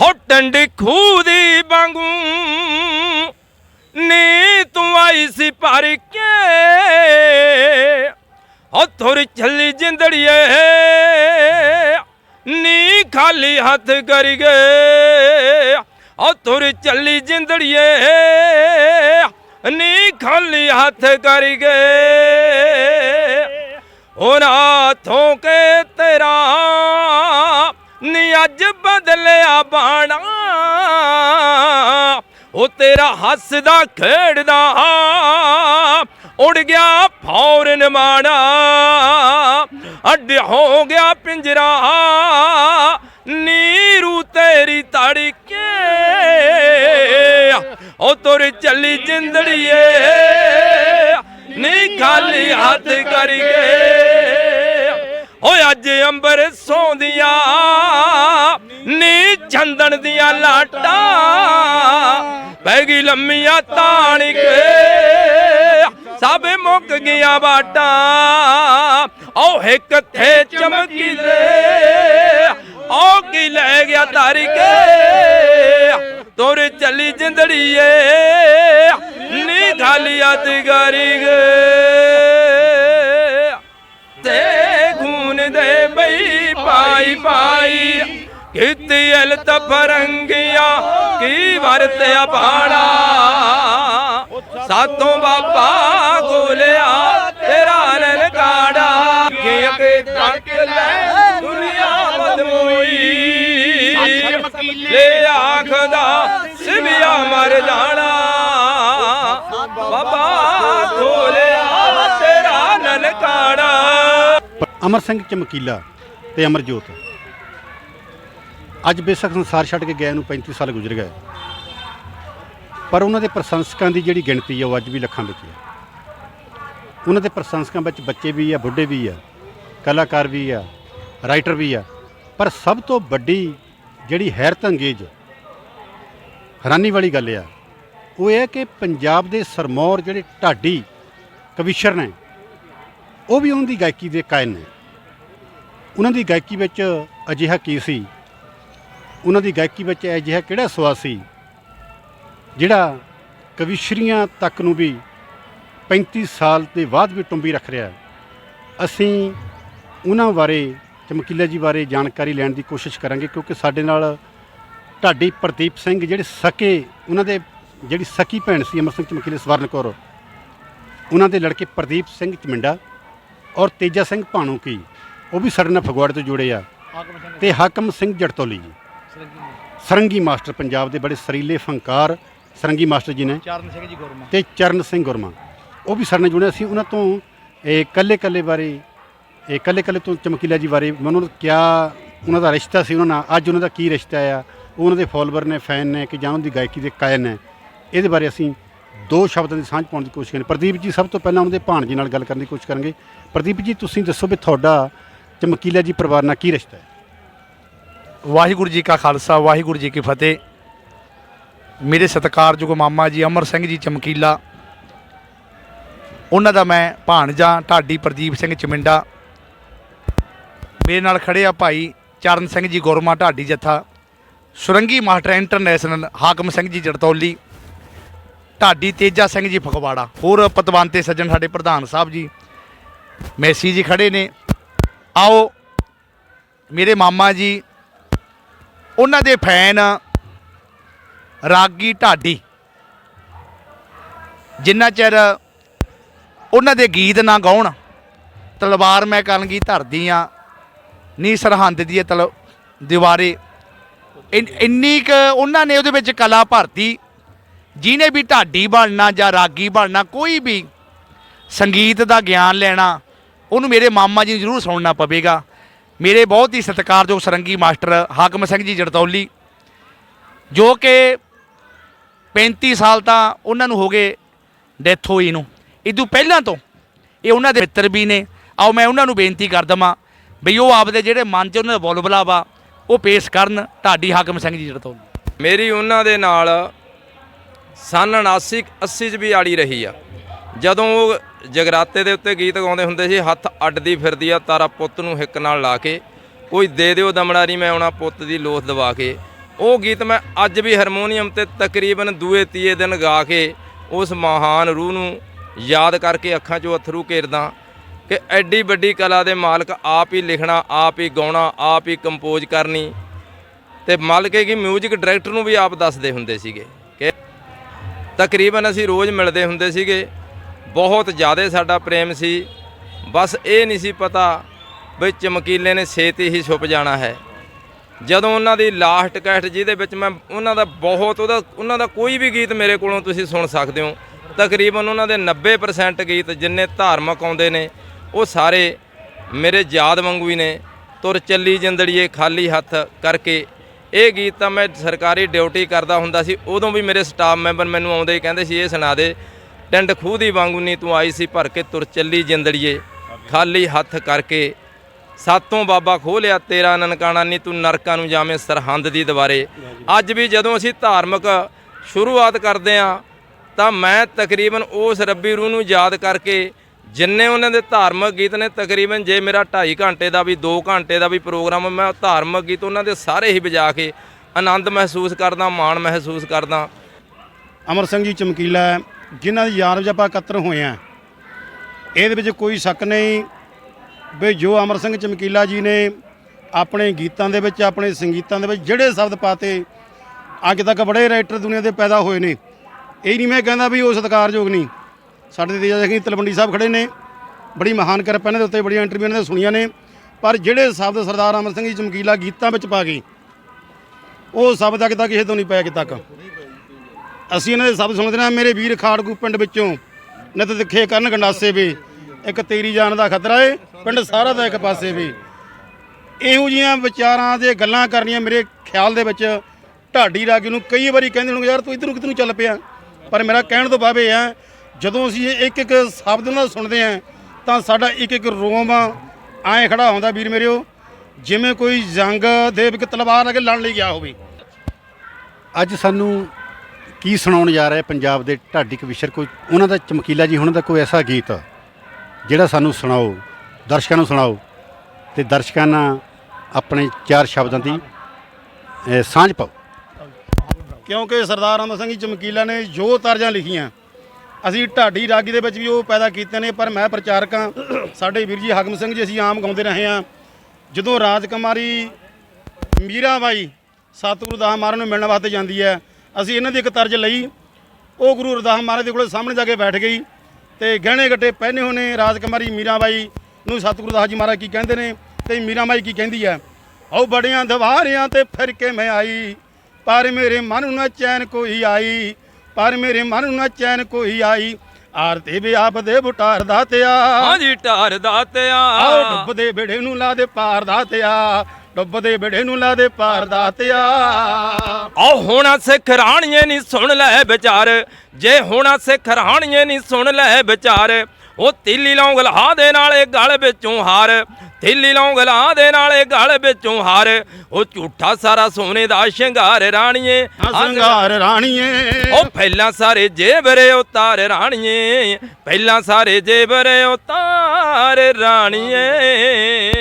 ਹੋ ਟੰਡੀ ਖੂਹ ਦੀ ਵਾਂਗੂ। ਨੀ ਤੂੰ ਆਈ ਸੀ ਭਰ ਕੇ। ਹੋ ਤੁਰ ਚੱਲੀ ਜਿੰਦੜੀਏ। ਨੀ ਖਾਲੀ ਹੱਥ ਕਰ ਗਏ। ਹੋ ਤੁਰ ਚੱਲੀ ਜਿੰਦੜੀਏ। ਨੀ ਖਾਲੀ ਹੱਥ ਕਰ ਗਏ। ਉਹਨਾਂ ਥੋਂ ਕੇ ਤੇਰਾ ਅੱਜ ਬਦਲਿਆ ਬਾਣਾ। ਉਹ ਤੇਰਾ ਹੱਸਦਾ, ਖੇਡਦਾ, ਉੜ ਗਿਆ ਫੌਰਨ ਮਾਣਾ। ਅੱਡ ਹੋ ਗਿਆ ਪਿੰਜਰਾ, ਨੀਰੂ ਤੇਰੀ ਤੜਕੇ। ਉਹ ਤੁਰ ਚੱਲੀ ਜਿੰਦੜੀਏ, ਨੀ ਖਾਲੀ ਹੱਥ ਕਰ ਓਏ ਅੱਜ ਅੰਬਰ ਸੌਂਦੀਆਂ ਨੀ ਚੰਦਨ ਦੀਆਂ ਲਾਟਾਂ ਪੈ ਗਈ ਲੰਮੀਆਂ ਤਾਣ ਸਭ ਮੁੱਕ ਗਿਆ ਬਾਟਾਂ ਓ ਇੱਕ ਥੇ ਚਮਕੀਲੇ ਓ ਕੀ ਲੈ ਗਿਆ ਧਰ ਕੇ ਤੁਰ ਚੱਲੀ ਜਿੰਦੜੀਏ ਨੀ ਖਾਲੀ ਹੱਥ ਕਰ ਪਾਈ ਪਾਈ ਕੀਤੀ ਅਲ ਤਫਰੰਗੀਆਂ ਕੀ ਵਰਤਿਆ ਬਾਣਾ ਸਾਤੋਂ ਬਾਬਾ ਗੋਲਿਆ, ਤੇਰਾ ਲਲਕਾੜਾ ਕਿ ਅਕੇ ਤੱਕ ਲੈ, ਦੁਨੀਆ ਬਦਮੋਈ ਲੈ ਆਖਦਾ ਸਿਵਿਆ ਮਰ ਜਾਣਾ। ਬਾਬਾ ਗੋਲਿਆ, ਤੇਰਾ ਲਲਕਾੜਾ ਅਮਰ ਸਿੰਘ ਚਮਕੀਲਾ ਤੇ ਅਮਰਜੋਤ। ਅੱਜ ਬੇਸ਼ੱਕ ਸੰਸਾਰ ਛੱਡ ਕੇ ਗਏ ਨੂੰ 35 ਸਾਲ ਗੁਜ਼ਰ ਗਏ। ਪਰ ਉਹਨਾਂ ਦੇ ਪ੍ਰਸ਼ੰਸਕਾਂ ਦੀ ਜਿਹੜੀ ਗਿਣਤੀ ਹੈ ਉਹ ਅੱਜ ਵੀ ਲੱਖਾਂ ਵਿੱਚ ਹੈ ਉਹਨਾਂ ਦੇ ਪ੍ਰਸ਼ੰਸਕਾਂ ਵਿੱਚ ਬੱਚੇ ਵੀ ਆ, ਬੁੱਢੇ ਵੀ ਆ, ਕਲਾਕਾਰ ਵੀ ਆ, ਰਾਈਟਰ ਵੀ ਆ। ਪਰ ਸਭ ਤੋਂ ਵੱਡੀ ਜਿਹੜੀ ਹੈਰਤ ਅੰਗੇਜ, ਹੈਰਾਨੀ ਵਾਲੀ ਗੱਲ ਆ, ਉਹ ਇਹ ਕਿ ਪੰਜਾਬ ਦੇ ਸਰਮੌਰ ਜਿਹੜੇ ਢਾਡੀ ਕਵੀਸ਼ਰ ਨੇ, ਉਹ ਵੀ ਉਹਨਾਂ ਦੀ ਗਾਇਕੀ ਦੇ ਕਾਇਨ ਨੇ। ਉਹਨਾਂ ਦੀ ਗਾਇਕੀ ਵਿੱਚ ਅਜਿਹਾ ਕੀ ਸੀ? ਉਹਨਾਂ ਦੀ ਗਾਇਕੀ ਵਿੱਚ ਅਜਿਹਾ ਕਿਹੜਾ ਸਵਾਦ ਸੀ? ਜਿਹੜਾ ਕਵਿਸ਼ਰੀਆਂ ਤੱਕ ਨੂੰ ਵੀ 35 ਸਾਲ ਦੇ ਬਾਅਦ ਵੀ ਟੁੰਬੀ ਰੱਖ ਰਿਹਾ ਅਸੀਂ ਉਹਨਾਂ ਬਾਰੇ, ਚਮਕੀਲਾ ਜੀ ਬਾਰੇ ਜਾਣਕਾਰੀ ਲੈਣ ਦੀ ਕੋਸ਼ਿਸ਼ ਕਰਾਂਗੇ ਕਿਉਂਕਿ ਸਾਡੇ ਨਾਲ ਢਾਡੀ ਪ੍ਰਦੀਪ ਸਿੰਘ ਜਿਹੜੇ ਸਕੇ, ਉਹਨਾਂ ਦੇ ਜਿਹੜੀ ਸਕੀ ਭੈਣ ਸੀ ਅਮਰ ਸਿੰਘ ਚਮਕੀਲੇ ਸਵਰਨ ਕੌਰ, ਉਹਨਾਂ ਦੇ ਲੜਕੇ ਪ੍ਰਦੀਪ ਸਿੰਘ ਚਮਿੰਡਾ ਔਰ ਤੇਜਾ ਸਿੰਘ ਭਾਣੂਕੀ ਉਹ ਵੀ ਸਾਡੇ ਨਾਲ ਫਗਵਾੜੇ ਤੋਂ ਜੁੜੇ ਆ। ਤੇ ਹਾਕਮ ਸਿੰਘ ਜੜਤੋਲੀ ਜੀ। ਸਰੰਗੀ ਮਾਸਟਰ। ਪੰਜਾਬ ਦੇ ਬੜੇ ਸਰੀਲੇ ਫੰਕਾਰ ਸਰੰਗੀ ਮਾਸਟਰ ਜੀ ਨੇ। ਚਰਨ ਸਿੰਘ ਜੀ ਗੁਰਮਾ। ਤੇ ਚਰਨ ਸਿੰਘ ਗੁਰਮਾ। ਉਹ ਵੀ ਸਾਡੇ ਨਾਲ ਜੁੜੇ ਸੀ ਉਹਨਾਂ ਤੋਂ ਇਹ ਕੱਲੇ ਕੱਲੇ ਬਾਰੇ ਇਹ ਕੱਲੇ ਕੱਲੇ ਤੋਂ ਚਮਕੀਲਾ ਜੀ ਬਾਰੇ ਮੈਨੂੰ ਕਿਆ ਉਹਨਾਂ ਦਾ ਰਿਸ਼ਤਾ ਸੀ ਉਹਨਾਂ ਨਾਲ। ਅੱਜ ਉਹਨਾਂ ਦਾ ਕੀ ਰਿਸ਼ਤਾ ਆ? ਉਹ ਉਹਨਾਂ ਦੇ ਫਾਲੋਅਰ ਨੇ ਫੈਨ ਨੇ ਕਿ ਜਾਂ ਉਹਨਾਂ ਦੀ ਗਾਇਕੀ ਦੇ ਕਾਇਨ ਨੇ। ਇਹਦੇ ਬਾਰੇ ਅਸੀਂ ਦੋ ਸ਼ਬਦਾਂ ਦੀ ਸਾਂਝ ਪਾਉਣ ਦੀ ਕੋਸ਼ਿਸ਼ ਕਰਾਂਗੇ। ਪ੍ਰਦੀਪ ਜੀ ਸਭ ਤੋਂ ਪਹਿਲਾਂ ਉਹਨਾਂ ਦੇ ਭਾਣਜੇ ਨਾਲ ਗੱਲ ਕਰਨ ਦੀ ਕੋਸ਼ਿਸ਼ ਕਰਾਂਗੇ। ਪ੍ਰਦੀਪ ਜੀ ਤੁਸੀਂ ਦੱਸੋ ਵੀ ਤੁਹਾਡਾ ਚਮਕੀਲਾ ਜੀ ਪਰਿਵਾਰ ਨਾਲ ਕੀ ਰਿਸ਼ਤਾ ਹੈ? ਵਾਹਿਗੁਰੂ ਜੀ ਕਾ ਖਾਲਸਾ, ਵਾਹਿਗੁਰੂ ਜੀ ਕੀ ਫਤਿਹ। ਮੇਰੇ ਸਤਿਕਾਰਯੋਗ ਮਾਮਾ ਜੀ ਅਮਰ ਸਿੰਘ ਜੀ ਚਮਕੀਲਾ। ਉਹਨਾਂ ਦਾ ਮੈਂ ਭਾਣਜਾ ਢਾਡੀ ਪ੍ਰਦੀਪ ਸਿੰਘ ਚਮਿੰਡਾ। ਮੇਰੇ ਨਾਲ ਖੜੇ ਆ ਭਾਈ ਚਰਨ ਸਿੰਘ ਜੀ ਗੁਰਮਾ ਢਾਡੀ ਜੱਥਾ। ਸੁਰੰਗੀ ਮਾਸਟਰ ਇੰਟਰਨੈਸ਼ਨਲ ਹਾਕਮ ਸਿੰਘ ਜੀ ਜੜਤੌਲੀ। ਢਾਡੀ ਤੇਜਾ ਸਿੰਘ ਜੀ ਫਗਵਾੜਾ। ਹੋਰ ਪਤਵੰਤੇ ਸੱਜਣ ਸਾਡੇ ਪ੍ਰਧਾਨ ਸਾਹਿਬ ਜੀ। ਮੈਸੀ ਜੀ ਖੜੇ ਨੇ। ਆਓ, ਮੇਰੇ ਮਾਮਾ ਜੀ, ਉਹਨਾਂ ਦੇ ਫੈਨ ਰਾਗੀ ਢਾਡੀ, ਜਿੰਨਾ ਚਿਰ ਉਹਨਾਂ ਦੇ ਗੀਤ ਨਾ ਗਾਉਣ, ਤਲਵਾਰ ਮੈਂ ਕਰਨਗੀ ਧਰਦੀ ਆ ਨੀ ਸਰਹੰਦ ਦੀ ਇਹ ਤਲ ਦੀਵਾਰੇ। ਇੰਨੀ ਕ ਉਹਨਾਂ ਨੇ ਉਹਦੇ ਵਿੱਚ ਕਲਾ ਭਰਤੀ, ਜਿਹਨੇ ਵੀ ਢਾਡੀ ਬਣਨਾ ਜਾਂ ਰਾਗੀ ਬਣਨਾ, ਕੋਈ ਵੀ ਸੰਗੀਤ ਦਾ ਗਿਆਨ ਲੈਣਾ ਉਹਨੂੰ ਮੇਰੇ ਮਾਮਾ ਜੀ ਨੂੰ ਜ਼ਰੂਰ ਸੁਣਨਾ ਪਵੇਗਾ। ਮੇਰੇ ਬਹੁਤ ਹੀ ਸਤਿਕਾਰਯੋਗ ਸਰੰਗੀ ਮਾਸਟਰ ਹਾਕਮ ਸਿੰਘ ਜੀ ਜੜਤੌਲੀ, ਜੋ ਕਿ 35 ਸਾਲ ਤਾਂ ਉਹਨਾਂ ਨੂੰ ਹੋ ਗਏ ਡੈਥ ਹੋਈ ਨੂੰ। ਇਦੋਂ ਪਹਿਲਾਂ ਤੋਂ ਇਹ ਉਹਨਾਂ ਦੇ ਮਿੱਤਰ ਵੀ ਨੇ। ਆਓ ਮੈਂ ਉਹਨਾਂ ਨੂੰ ਬੇਨਤੀ ਕਰ ਦਵਾਂ ਬਈ ਉਹ ਆਪਦੇ ਜਿਹੜੇ ਮਨ 'ਚ ਉਹਨਾਂ ਦਾ ਬੁਲਬੁਲਾ ਵਾ, ਉਹ ਪੇਸ਼ ਕਰਨ ਢਾਡੀ ਹਾਕਮ ਸਿੰਘ ਜੀ ਜੜਤੌਲੀ। ਮੇਰੀ ਉਹਨਾਂ ਦੇ ਨਾਲ ਸਨ 79 80 ਚ ਵੀ ਆੜੀ ਰਹੀ ਆ। ਜਦੋਂ ਉਹ ਜਗਰਾਤੇ ਦੇ ਉੱਤੇ ਗੀਤ ਗਾਉਂਦੇ ਹੁੰਦੇ ਸੀ, ਹੱਥ ਅੱਡਦੀ ਫਿਰਦੀ ਆ, ਤਾਰਾ ਪੁੱਤ ਨੂੰ ਹਿੱਕ ਨਾਲ ਲਾ ਕੇ, ਕੋਈ ਦੇ ਦਿਓ ਦਮੜਾਰੀ ਮੈਂ ਆਉਣਾ ਪੁੱਤ ਦੀ ਲੋਥ ਦਵਾ ਕੇ। ਉਹ ਗੀਤ ਮੈਂ ਅੱਜ ਵੀ ਹਾਰਮੋਨੀਅਮ ਤੇ ਤਕਰੀਬਨ ਦੂਏ ਤੀਏ ਦਿਨ ਗਾ ਕੇ ਉਸ ਮਹਾਨ ਰੂਹ ਨੂੰ ਯਾਦ ਕਰਕੇ ਅੱਖਾਂ 'ਚੋਂ ਅਥਰੂ ਘੇਰਦਾ ਕਿ ਐਡੀ ਵੱਡੀ ਕਲਾ ਦੇ ਮਾਲਕ ਆਪ ਹੀ ਲਿਖਣਾ, ਆਪ ਹੀ ਗਾਉਣਾ, ਆਪ ਹੀ ਕੰਪੋਜ਼ ਕਰਨੀ। ਤੇ ਮਾਲਕੇ ਕੀ 뮤직 ਡਾਇਰੈਕਟਰ ਨੂੰ ਵੀ ਆਪ ਦੱਸਦੇ ਹੁੰਦੇ ਸੀਗੇ ਕਿ ਤਕਰੀਬਨ ਅਸੀਂ ਰੋਜ਼ ਮਿਲਦੇ ਹੁੰਦੇ ਸੀਗੇ। ਬਹੁਤ ਜ਼ਿਆਦਾ ਸਾਡਾ ਪ੍ਰੇਮ ਸੀ। ਬਸ ਇਹ ਨਹੀਂ ਸੀ ਪਤਾ ਵੀ ਚਮਕੀਲੇ ਨੇ ਛੇਤੀ ਹੀ ਛੁਪ ਜਾਣਾ ਹੈ। ਜਦੋਂ ਉਹਨਾਂ ਦੀ ਲਾਸਟ ਕੈਸਟ ਜਿਹਦੇ ਵਿੱਚ ਮੈਂ ਉਹਨਾਂ ਦਾ ਬਹੁਤ ਉਹਦਾ ਉਹਨਾਂ ਦਾ ਕੋਈ ਵੀ ਗੀਤ ਮੇਰੇ ਕੋਲੋਂ ਤੁਸੀਂ ਸੁਣ ਸਕਦੇ ਹੋ। ਤਕਰੀਬਨ ਉਹਨਾਂ ਦੇ 90% ਗੀਤ ਜਿੰਨੇ ਧਾਰਮਿਕ ਆਉਂਦੇ ਨੇ, ਉਹ ਸਾਰੇ ਮੇਰੇ ਯਾਦ ਵਾਂਗੂ ਹੀ ਨੇ। ਤੁਰ ਚੱਲੀ ਜਿੰਦੜੀਏ ਖਾਲੀ ਹੱਥ ਕਰਕੇ। ਇਹ ਗੀਤ ਤਾਂ ਮੈਂ ਸਰਕਾਰੀ ਡਿਊਟੀ ਕਰਦਾ ਹੁੰਦਾ ਸੀ, ਉਦੋਂ ਵੀ ਮੇਰੇ ਸਟਾਫ ਮੈਂਬਰ ਮੈਨੂੰ ਆਉਂਦੇ ਕਹਿੰਦੇ ਸੀ, ਇਹ ਸੁਣਾ ਦੇ ਟਿੰਡ ਖੂਹ ਦੀ ਵਾਂਗੂ ਨਹੀਂ ਤੂੰ ਆਈ ਸੀ, ਭਰ ਕੇ ਤੁਰ ਚੱਲੀ ਜਿੰਦੜੀਏ। ਖਾਲੀ ਹੱਥ ਕਰਕੇ ਸਾਤੋਂ ਬਾਬਾ ਖੋਹ ਲਿਆ, ਤੇਰਾ ਨਨਕਾਣਾ ਨਹੀਂ ਤੂੰ ਨਰਕਾਂ ਨੂੰ ਜਾਵੇਂ ਸਰਹੰਦ ਦੀ ਦੁਆਰੇ। ਅੱਜ ਵੀ ਜਦੋਂ ਅਸੀਂ ਧਾਰਮਿਕ ਸ਼ੁਰੂਆਤ ਕਰਦੇ ਆ, ਤਾਂ ਮੈਂ ਤਕਰੀਬਨ ਉਸ ਰੱਬੀ ਰੂਹ ਨੂੰ ਯਾਦ ਕਰਕੇ ਜਿੰਨੇ ਉਹਨਾਂ ਦੇ ਧਾਰਮਿਕ ਗੀਤ ਨੇ, ਤਕਰੀਬਨ ਜੇ ਮੇਰਾ 2.5 ਘੰਟੇ ਦਾ ਵੀ 2 ਘੰਟੇ ਦਾ ਵੀ ਪ੍ਰੋਗਰਾਮ, ਮੈਂ ਧਾਰਮਿਕ ਗੀਤ ਉਹਨਾਂ ਦੇ ਸਾਰੇ ਹੀ ਵਜਾ ਕੇ ਆਨੰਦ ਮਹਿਸੂਸ ਕਰਦਾ, ਮਾਣ ਮਹਿਸੂਸ ਕਰਦਾ। ਅਮਰ ਸਿੰਘ ਜੀ, ਚਮਕੀਲਾ ਜਿਨ੍ਹਾਂ ਦੀ ਯਾਦ ਵਿੱਚ ਆਪਾਂ ਇਕੱਤਰ ਹੋਏ ਆ, ਇਹਦੇ ਵਿੱਚ ਕੋਈ ਸ਼ੱਕ ਨਹੀਂ ਵੀ ਜੋ ਅਮਰ ਸਿੰਘ ਚਮਕੀਲਾ ਜੀ ਨੇ ਆਪਣੇ ਗੀਤਾਂ ਦੇ ਵਿੱਚ, ਆਪਣੇ ਸੰਗੀਤਾਂ ਦੇ ਵਿੱਚ ਜਿਹੜੇ ਸ਼ਬਦ ਪਾਤੇ, ਅੱਜ ਤੱਕ ਬੜੇ ਰਾਈਟਰ ਦੁਨੀਆ ਦੇ ਪੈਦਾ ਹੋਏ ਨੇ। ਇਹ ਨਹੀਂ ਮੈਂ ਕਹਿੰਦਾ ਵੀ ਉਹ ਸਤਿਕਾਰਯੋਗ ਨਹੀਂ। ਸਾਡੇ ਤੇਜਾ ਸਿੰਘ ਤਲਵੰਡੀ ਸਾਹਿਬ ਖੜੇ ਨੇ, ਬੜੀ ਮਹਾਨ ਕਿਰਪਾ ਇਹਨਾਂ ਦੇ ਉੱਤੇ, ਬੜੀਆਂ ਇੰਟਰਵਿਊ ਇਹਨਾਂ ਦੇ ਸੁਣੀਆਂ ਨੇ। ਪਰ ਜਿਹੜੇ ਸ਼ਬਦ ਸਰਦਾਰ ਅਮਰ ਸਿੰਘ ਜੀ ਚਮਕੀਲਾ ਗੀਤਾਂ ਵਿੱਚ ਪਾ ਗਏ, ਉਹ ਸ਼ਬਦ ਅੱਜ ਤੱਕ ਕਿਸੇ ਤੋਂ ਨਹੀਂ ਪਾਇਆ ਕਿ ਤੱਕ। ਅਸੀਂ ਇਹਨਾਂ ਦੇ ਸ਼ਬਦ ਸੁਣਦੇ ਨਾ ਮੇਰੇ ਵੀਰ ਖਾੜਕੂ ਪਿੰਡ ਵਿੱਚੋਂ, ਨਿਤ ਦਿਖੇ ਕਰਨ ਗੰਡਾਸੇ ਵੀ। ਇੱਕ ਤੇਰੀ ਜਾਨ ਦਾ ਖਤਰਾ ਏ, ਪਿੰਡ ਸਾਰਾ ਦਾ ਇੱਕ ਪਾਸੇ ਵੀ। ਇਹੋ ਜੀਆਂ ਵਿਚਾਰਾਂ ਤੇ ਗੱਲਾਂ ਕਰਨੀਆਂ ਮੇਰੇ ਖਿਆਲ ਦੇ ਵਿੱਚ। ਢਾਡੀ ਰਾਗੀ ਨੂੰ ਕਈ ਵਾਰੀ ਕਹਿੰਦੇ ਹੋਣਗੇ, ਯਾਰ ਤੂੰ ਇਧਰ ਨੂੰ ਨੂੰ ਚੱਲ ਪਿਆ? ਪਰ ਮੇਰਾ ਕਹਿਣ ਤੋਂ ਬਾਅਦ ਇਹ ਆ, ਜਦੋਂ ਅਸੀਂ ਇੱਕ ਇੱਕ ਸ਼ਬਦ ਉਹਨਾਂ ਦਾ ਸੁਣਦੇ ਆ ਤਾਂ ਸਾਡਾ ਇੱਕ ਇੱਕ ਰੋਮ ਐਂ ਖੜਾ ਹੁੰਦਾ ਵੀਰ ਮੇਰਿਓ, ਜਿਵੇਂ ਕੋਈ ਜੰਗ ਦੇ ਵਿੱਚ ਤਲਵਾਰ ਅੱਗੇ ਲੜਨ ਲਈ ਗਿਆ ਹੋਵੇ। ਅੱਜ ਸਾਨੂੰ ਕੀ ਸੁਣਾਉਣ ਜਾ ਰਿਹਾ ਪੰਜਾਬ ਦੇ ਢਾਡੀ ਕਵਿਸ਼ਰ? ਕੋਈ ਉਹਨਾਂ ਦਾ ਚਮਕੀਲਾ ਜੀ ਹੁਣ ਦਾ ਕੋਈ ਐਸਾ ਗੀਤ ਜਿਹੜਾ ਸਾਨੂੰ ਸੁਣਾਓ ਦਰਸ਼ਕਾਂ ਨੂੰ ਸੁਣਾਓ ਤੇ ਦਰਸ਼ਕਾਂ ਨਾਲ ਆਪਣੇ ਚਾਰ ਸ਼ਬਦਾਂ ਦੀ ਅਹ, ਸਾਂਝ ਪਾਓ। ਕਿਉਂਕਿ ਸਰਦਾਰ ਅਮਰ ਸਿੰਘ ਜੀ ਚਮਕੀਲਾ ਨੇ ਜੋ ਤਰਜਾਂ ਲਿਖੀਆਂ ਅਸੀਂ ਢਾਡੀ ਰਾਗੀ ਦੇ ਵਿੱਚ ਵੀ ਉਹ ਪੈਦਾ ਕੀਤੇ ਨੇ ਪਰ ਮੈਂ ਪ੍ਰਚਾਰਕ ਹਾਂ। ਸਾਡੇ ਵੀਰ ਜੀ ਹਾਕਮ ਸਿੰਘ ਜੀ ਅਸੀਂ ਆਮ ਗਾਉਂਦੇ ਰਹੇ ਹਾਂ। ਜਦੋਂ ਰਾਜਕੁਮਾਰੀ ਮੀਰਾ ਬਾਈ ਸਤਿਗੁਰੂ ਦਾਸ ਮਹਾਰਾਜ ਨੂੰ ਮਿਲਣ ਵਾਸਤੇ ਜਾਂਦੀ ਹੈ ਅਸੀਂ ਇਹਨਾਂ ਦੀ ਇੱਕ ਤਰਜ ਲਈ, ਉਹ ਗੁਰੂ ਰਦਾਸ ਮਹਾਰਾਜ ਦੇ ਕੋਲ ਸਾਹਮਣੇ ਜਾ ਕੇ ਬੈਠ ਗਈ ਤੇ ਗਹਿਣੇ ਗੱਟੇ ਪਹਿਨੇ ਹੋਣੇ ਰਾਜਕੁਮਾਰੀ ਮੀਰਾਬਾਈ ਨੂੰ ਸਤਿਗੁਰੂ ਦਾਸ ਜੀ ਮਹਾਰਾਜ ਕੀ ਕਹਿੰਦੇ ਨੇ ਤੇ ਮੀਰਾਬਾਈ ਕੀ ਕਹਿੰਦੀ ਹੈ? ਉਹ ਬੜਿਆਂ ਦਵਾਰਿਆਂ ਤੇ ਫਿਰ ਕੇ ਮੈਂ ਆਈ, ਪਰ ਮੇਰੇ ਮਨ ਨੂੰ ਨਾ ਚੈਨ ਕੋਈ ਆਈ, ਪਰ ਮੇਰੇ ਮਨ ਨੂੰ ਨਾ ਚੈਨ ਕੋਈ ਆਈ। ਆਰਤੀ ਵੀ ਆਪ ਦੇ ਬੁਟਾਰ ਦਾ ਤਿਆ। ਹਾਂਜੀ ਢਾਰ ਦਾਤਿਆ ਆਓ ਡੁੱਬਦੇ ਬੇੜੇ ਨੂੰ ਲਾ ਦੇ ਪਾਰ ਦਾ ਤਿਆ। ਡੁੱਬਦੇ ਬੇੜੇ ਨੂੰ ਲਾ ਦੇ ਪਾਰ ਦਾ ਤਿਆ। ਆਹ ਹੋਣਾ ਸਿੱਖ ਰਾਣੀਏ ਨਹੀਂ ਸੁਣ ਲੈ ਵਿਚਾਰ। ਜੇ ਹੋਣਾ ਸਿੱਖ ਰਾਣੀਏ ਨਹੀਂ ਸੁਣ ਲੈ ਵਿਚਾਰ ਉਹ ਤੀਲੀ ਲੌਂਗ ਲਹਾ ਦੇ ਨਾਲੇ ਗਲ ਵਿੱਚੋਂ ਹਾਰ ਤੀਲੀ ਲੌਂਗ ਲਹਾ ਦੇ ਨਾਲੇ ਗਲ ਵਿੱਚੋਂ ਹਾਰ। ਉਹ ਝੂਠਾ ਸਾਰਾ ਸੋਨੇ ਦਾ ਸ਼ਿੰਗਾਰ ਰਾਣੀਏ ਸੰਗਾਰ ਰਾਣੀਏ। ਉਹ ਪਹਿਲਾਂ ਸਾਰੇ ਜੇਬਰੇ ਉਤਾਰ ਰਾਣੀਏ ਪਹਿਲਾਂ ਸਾਰੇ ਜੇਬਰੇ ਉਤਾਰ ਰਾਣੀਏ।